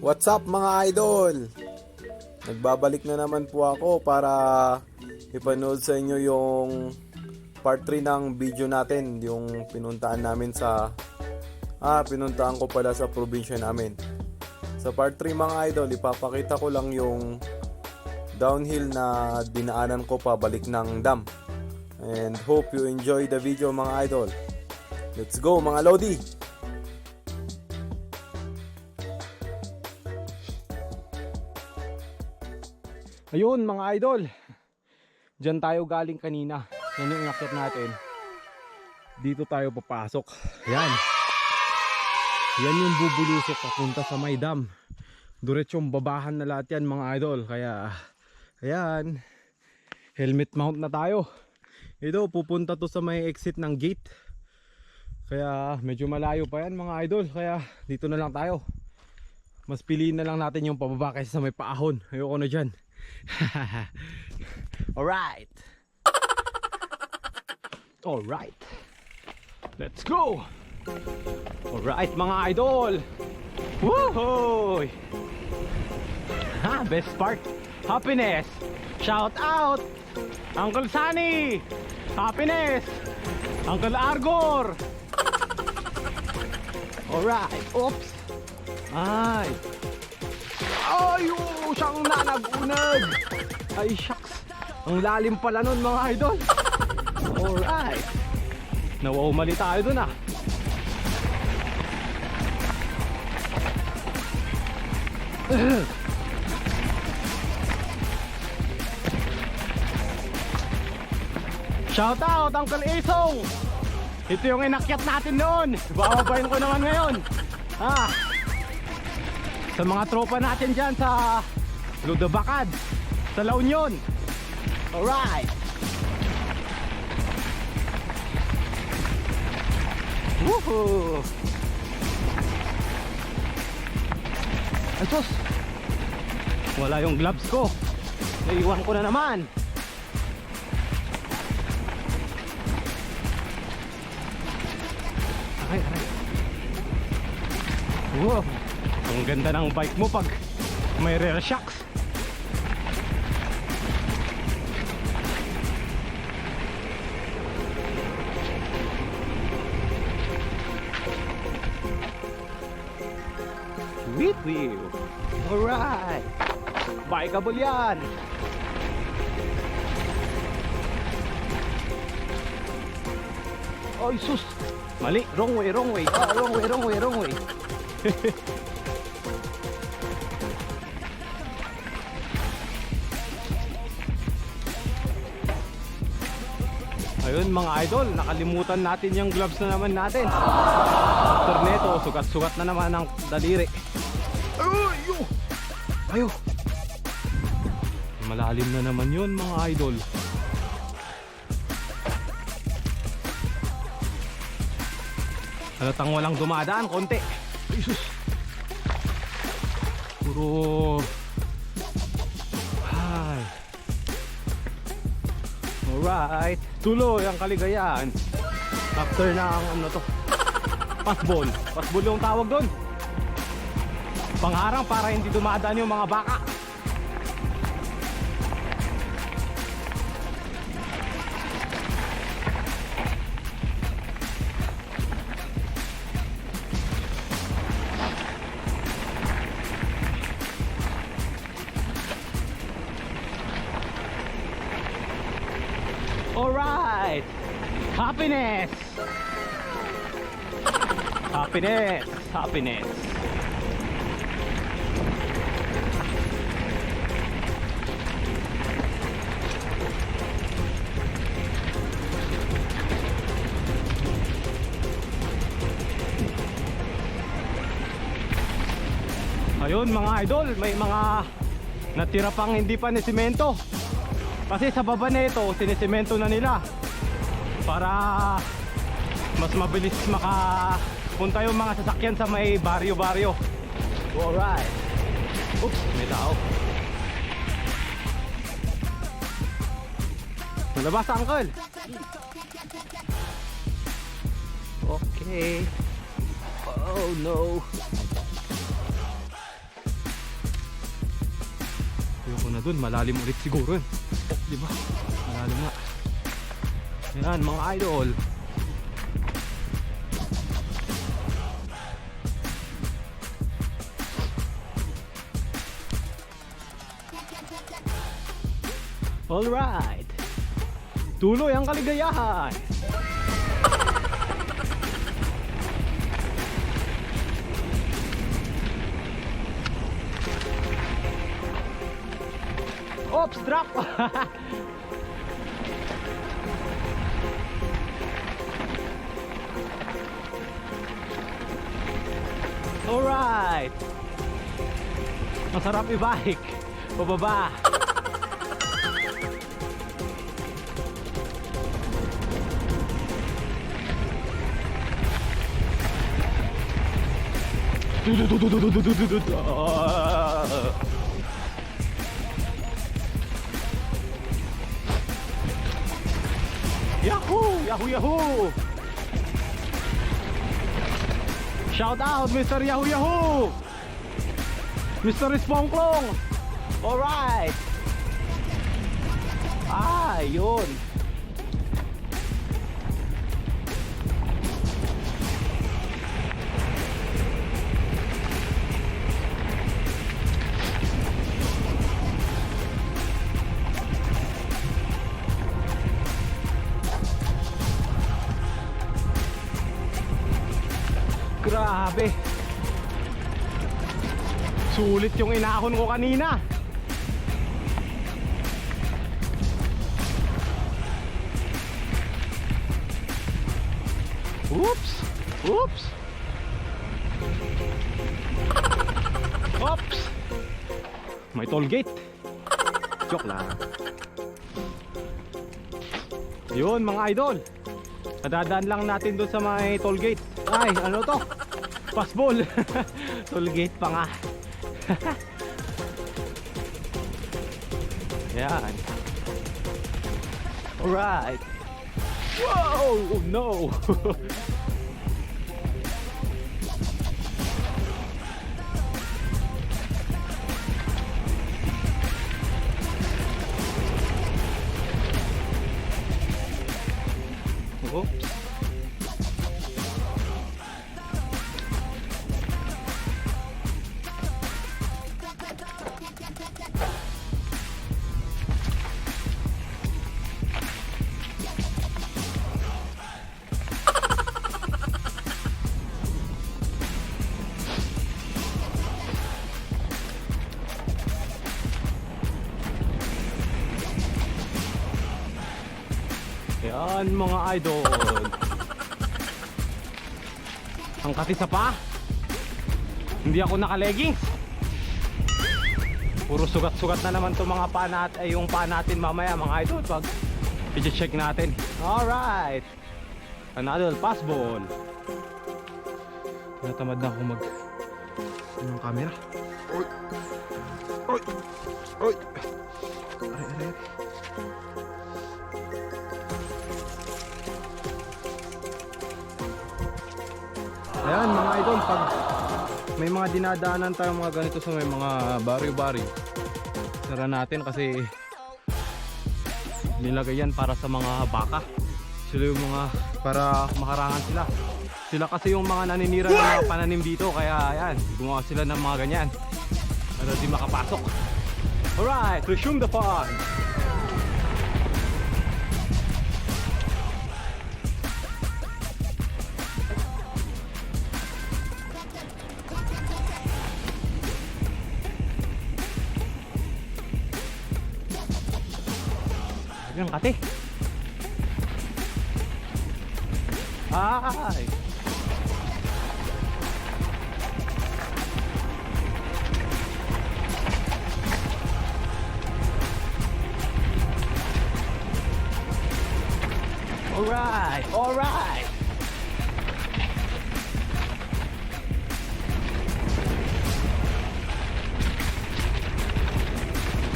What's up mga idol? Nagbabalik na naman po ako para ipanood sa inyo yung part 3 ng video natin, yung pinuntaan namin sa ah, pinuntaan ko pala sa probinsya namin. Sa part 3 mga idol, ipapakita ko lang yung downhill na dinaanan ko pabalik ng dam. And hope you enjoy the video mga idol. Let's go mga Lodi! Ayun mga idol. Diyan tayo galing kanina. Yan yung inakit natin. Dito tayo papasok. Yan. Yan yung bubulusok papunta sa may dam. Diretsyong babahan na lahat yan mga idol. Kaya, ayan. Helmet mount na tayo. Ito, pupunta to sa may exit ng gate. Kaya medyo malayo pa yan mga idol. Kaya dito na lang tayo. Mas piliin na lang natin yung pababa kaysa sa may paahon. Ayoko na dyan. Alright. Alright. Let's go. Alright mga idol. Woohoo! Ha, best part. Happiness. Shout out. Uncle Sunny. Happiness. Uncle Argor. Alright. Oops. Ay. Ay, oh, siyang nanag-unag. Ay, shucks. Ang lalim pala nun mga idol. Alright. Nawaw mali tayo dun ah. Shout out Uncle Isong. Ito yung inakyat natin noon. Bababayin ko naman ngayon. Ah. Sa mga tropa natin dyan sa Ludabakad, sa La Union. Alright. Woohoo! Ay! Wala yung gloves ko. Naiwan ko na naman. Aray, aray. Wow! Ang ganda ng bike mo pag may rear shocks. Wheel. Alright. Bikeable yan. Ay sus. Mali. Wrong way, wrong way. Ah, wrong way, wrong way, wrong way. Ayun mga idol, nakalimutan natin yung gloves na naman natin. After neto, sugat-sugat na naman ang daliri. Ayo! Malalim na naman yun mga idol. Halatang walang dumadaan, konti. Ay, sus. Puro... Ay. Alright. Tuloy ang kaligayahan. After ng ano to. Pasbol. Pasbol yung tawag doon. Pangharang para hindi dumadaan yung mga baka. Alright! Happiness! Happiness! Happiness! Ayun mga idol, may mga natira pang hindi pa ni semento. Kasi sa baba na ito, sinisemento na nila para mas mabilis makapunta yung mga sasakyan sa may baryo-baryo. Alright. Oops, may tao. Malabas, uncle. Okay. Oh no. Na dun, malalim ulit siguro yun. Oh, di ba? Malalim nga. Yan, mga idol. Alright. Tuloy ang kaligayahan. Oops, drop! Alright! Masarap i-bike. Pababa. Ah. Yahoo! Yahoo! Shout out Mr. Yahoo! Yahoo! Mr. Spongklong! Alright! Ah, yun. Sulit yung inahon ko kanina. Oops. Oops. Oops. May toll gate. Joke lang. Yun mga idol. Kadadaan lang natin doon sa may toll gate. Ay, ano to? Passball. toll gate pa nga. Yan. Alright. Whoa! Oh no! Yan mga idol. Ang katisa pa. Hindi ako naka-leggings. Puro sugat-sugat na naman 'tong mga pa nat ay yung pa natin mamaya mga idol pag i-check natin. All right. Another pass ball. Natamad na ako mag ng camera. Oy. Oy. Oy. Aray, aray. Ayan mga idol, pag may mga dinadaanan tayong mga ganito sa may mga baryo-baryo, sara natin kasi nilagay yan para sa mga baka. Sila yung mga, para makarangan sila. Sila kasi yung mga naninira ng mga pananim dito, kaya ayan, gumawa sila ng mga ganyan. Para di makapasok. Alright, resume the fun! Ayun, kate. Ay! Alright, alright!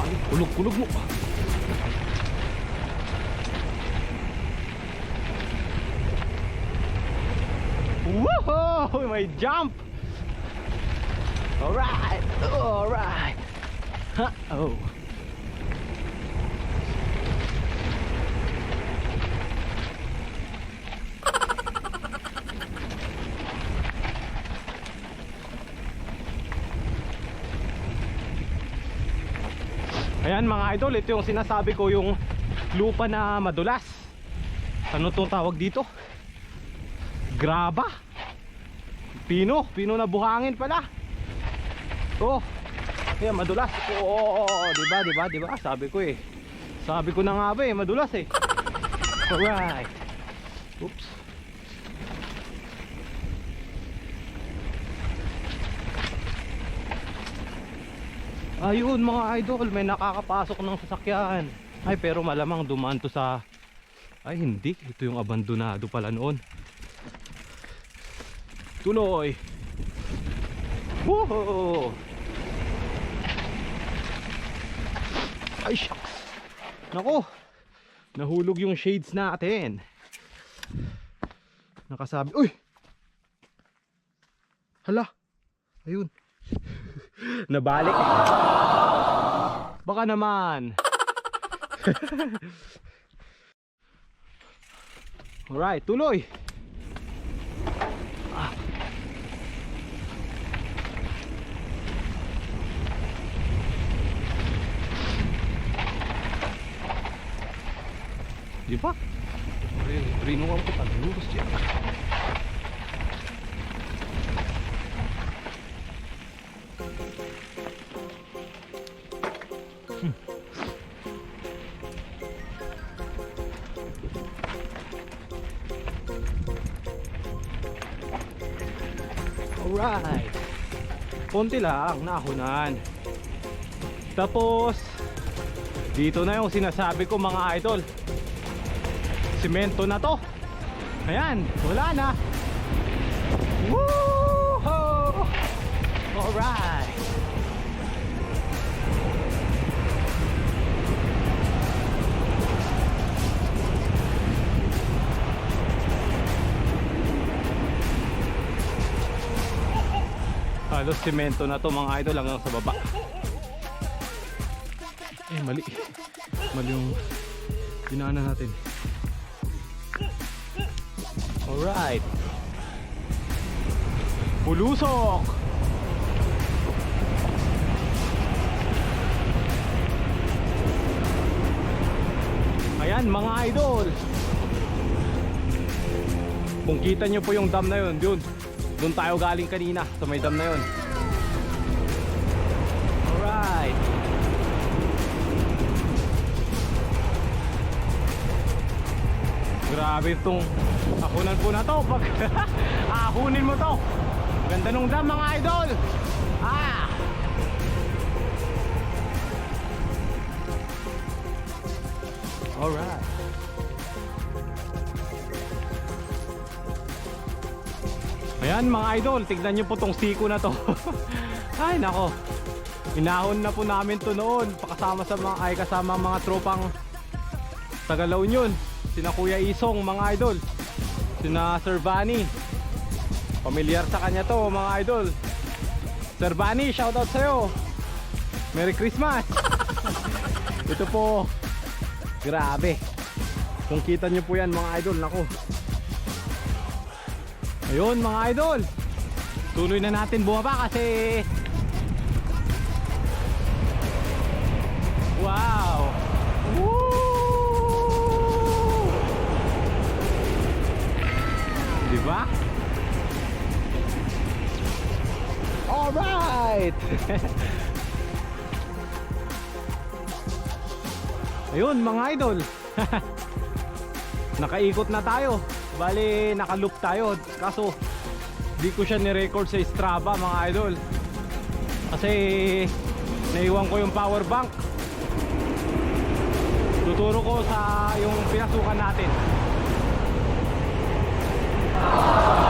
Ay, kulog-kulog mo. Wow, may jump! Alright! Alright! Ha! Oh! Ayan mga idol, ito yung sinasabi ko yung lupa na madulas. Ano tong tawag dito? Graba? Pino, pino na buhangin pala. Oh. Ayan, madulas. Oo, oh, oh, oh, diba, diba, diba? Sabi ko eh. Sabi ko na nga ba eh, madulas eh. Alright. Oops. Ayun mga idol, may nakakapasok ng sasakyan. Ay pero malamang dumaan to sa... Ay hindi, ito yung abandonado pala noon. Tuloy! Woohoo! Ay shucks! Nako! Nahulog yung shades natin. Nakasabi... Uy! Hala! Ayun. Nabalik. Baka naman. Alright, tuloy. Di ba? Rinuang ko pag-lurus yan. Alright. Konti lang, nahunan. Tapos, dito na yung sinasabi ko mga idol. Simento na to. Ayan, wala na. Woohoo! Alright. Halos simento na to mga idol hanggang sa baba. Eh mali. Mali yung dinaanan natin. Alright. Pulusok! Ayan mga idol. Kung kita nyo po yung dam na yun, yun. Doon tayo galing kanina sa may dam na yun. Grabe itong akunan po na to. Pag ahunin mo to. Ganda nung dam mga idol. Ah! Alright. Ayan mga idol, tignan nyo po tong siko na to. ay nako. Inahon na po namin to noon. Pakasama sa mga ay kasama mga tropang Tagalaw yun. Sina Kuya Isong mga idol. Sina Sir Vani. Pamilyar sa kanya to mga idol. Sir Vani, shoutout sa'yo. Merry Christmas. Ito po. Grabe. Kung kita nyo po yan mga idol, nako. Ayun mga idol Tuloy na natin bumaba kasi Ayun mga idol Nakaikot na tayo Bali, nakaloop tayo. Kaso, di ko siya ni-record sa Strava mga idol. Kasi, naiwan ko yung power bank. Tuturo ko sa yung pinasukan natin. Tut,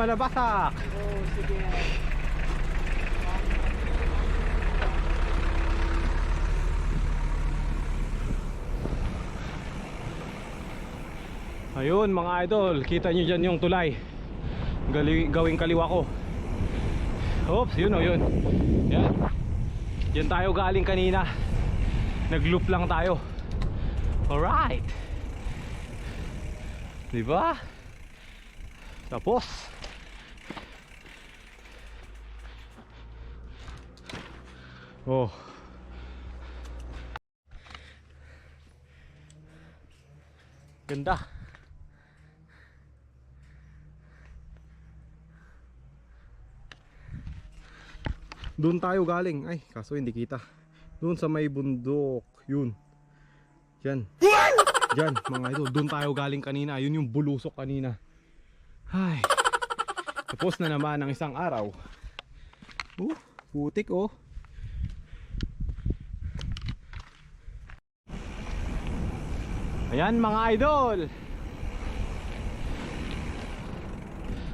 Malabasak! Ayun mga idol, kita nyo dyan yung tulay. Gali, Gawing kaliwa ko. Oops, yun o yun. Yan. Diyan tayo galing kanina. Nag-loop lang tayo. Alright. Diba? Tapos Oh Ganda Doon tayo galing. Ay, kaso hindi kita. Doon sa may bundok. Yun. Yan. Yan, mga idol. Doon tayo galing kanina. Yun yung bulusok kanina. Ay. Tapos na naman ang isang araw. Oh, putik oh. Ayan mga idol.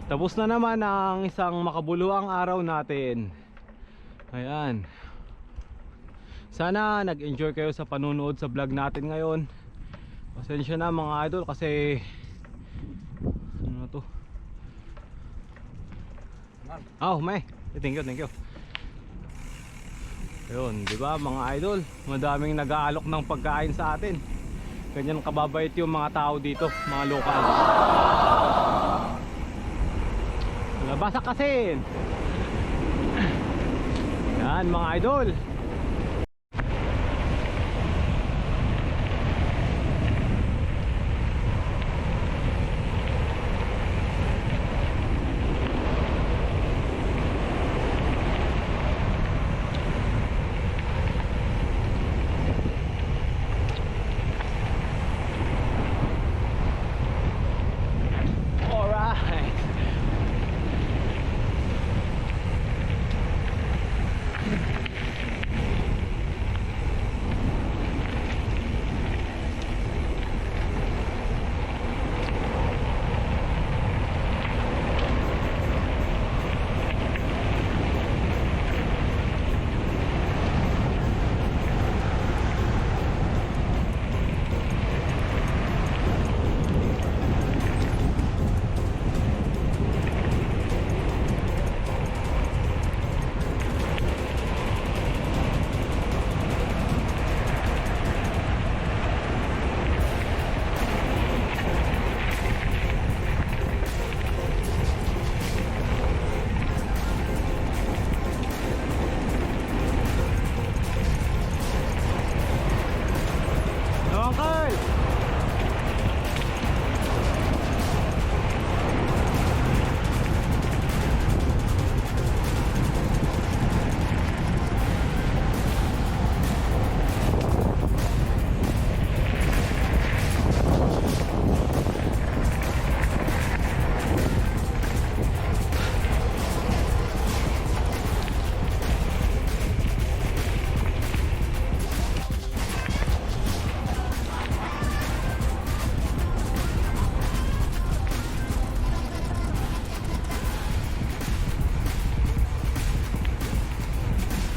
Tapos na naman ang isang makabuluang araw natin. Ayan. Sana nag-enjoy kayo sa panunood sa vlog natin ngayon. Pasensya na mga idol kasi ano na to? Oh, may. Thank you, thank you. Ayun, 'di ba mga idol? Madaming nag-aalok ng pagkain sa atin. Ganyan kababait yung mga tao dito, mga lokal. Labasak kasi. Yan mga idol.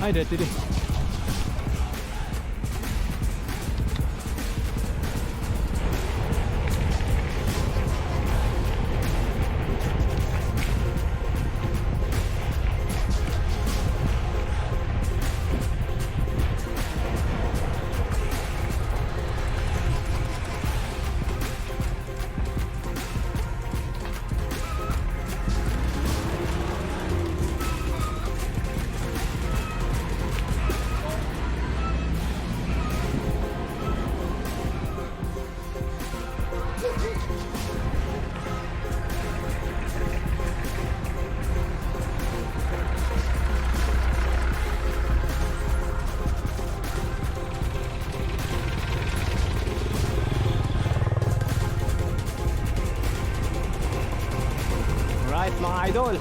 Ay, dito di. Alright mga idol.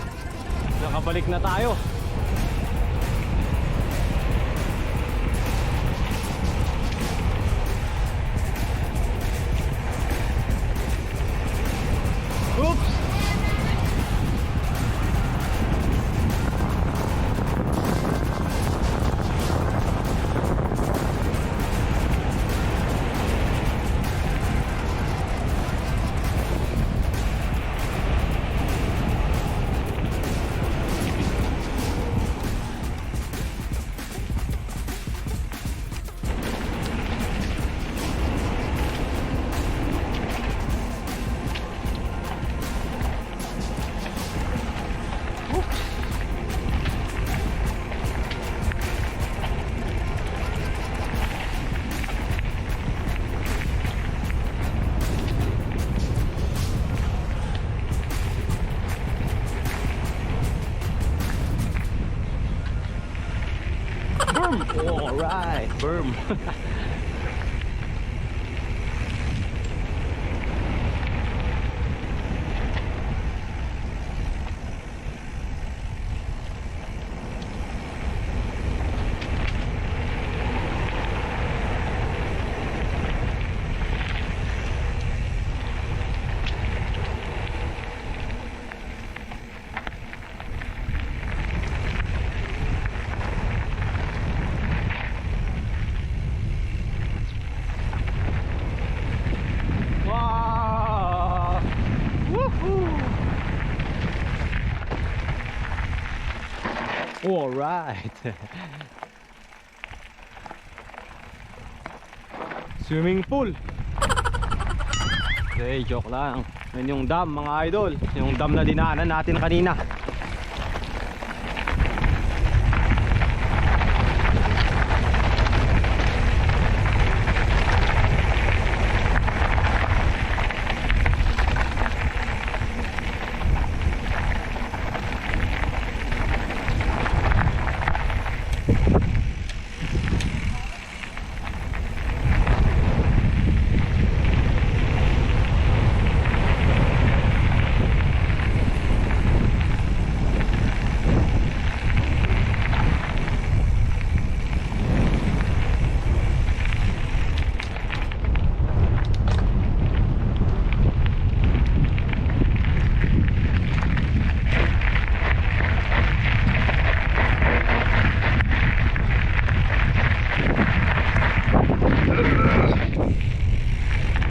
Nakabalik na tayo. Alright, berm. Wow! Woohoo! All right. Swimming pool. Okay, joke lang. Yan yung dam mga idol. Yung dam na dinaanan natin kanina.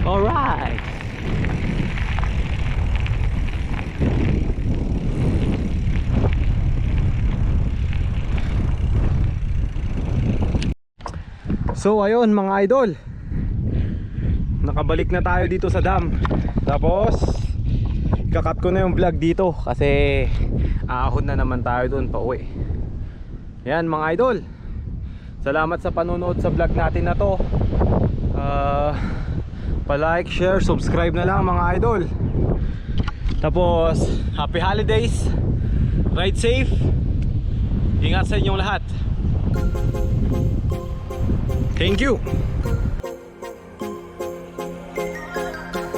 All right. So ayun mga idol. Nakabalik na tayo dito sa dam. Tapos Kakat ko na yung vlog dito Kasi Aahon na naman tayo doon pa uwi. Yan mga idol. Salamat sa panonood sa vlog natin na to. Ah, Pa-like, share, subscribe na lang mga idol. Tapos Happy holidays. Ride safe. Ingat sa inyong lahat Thank you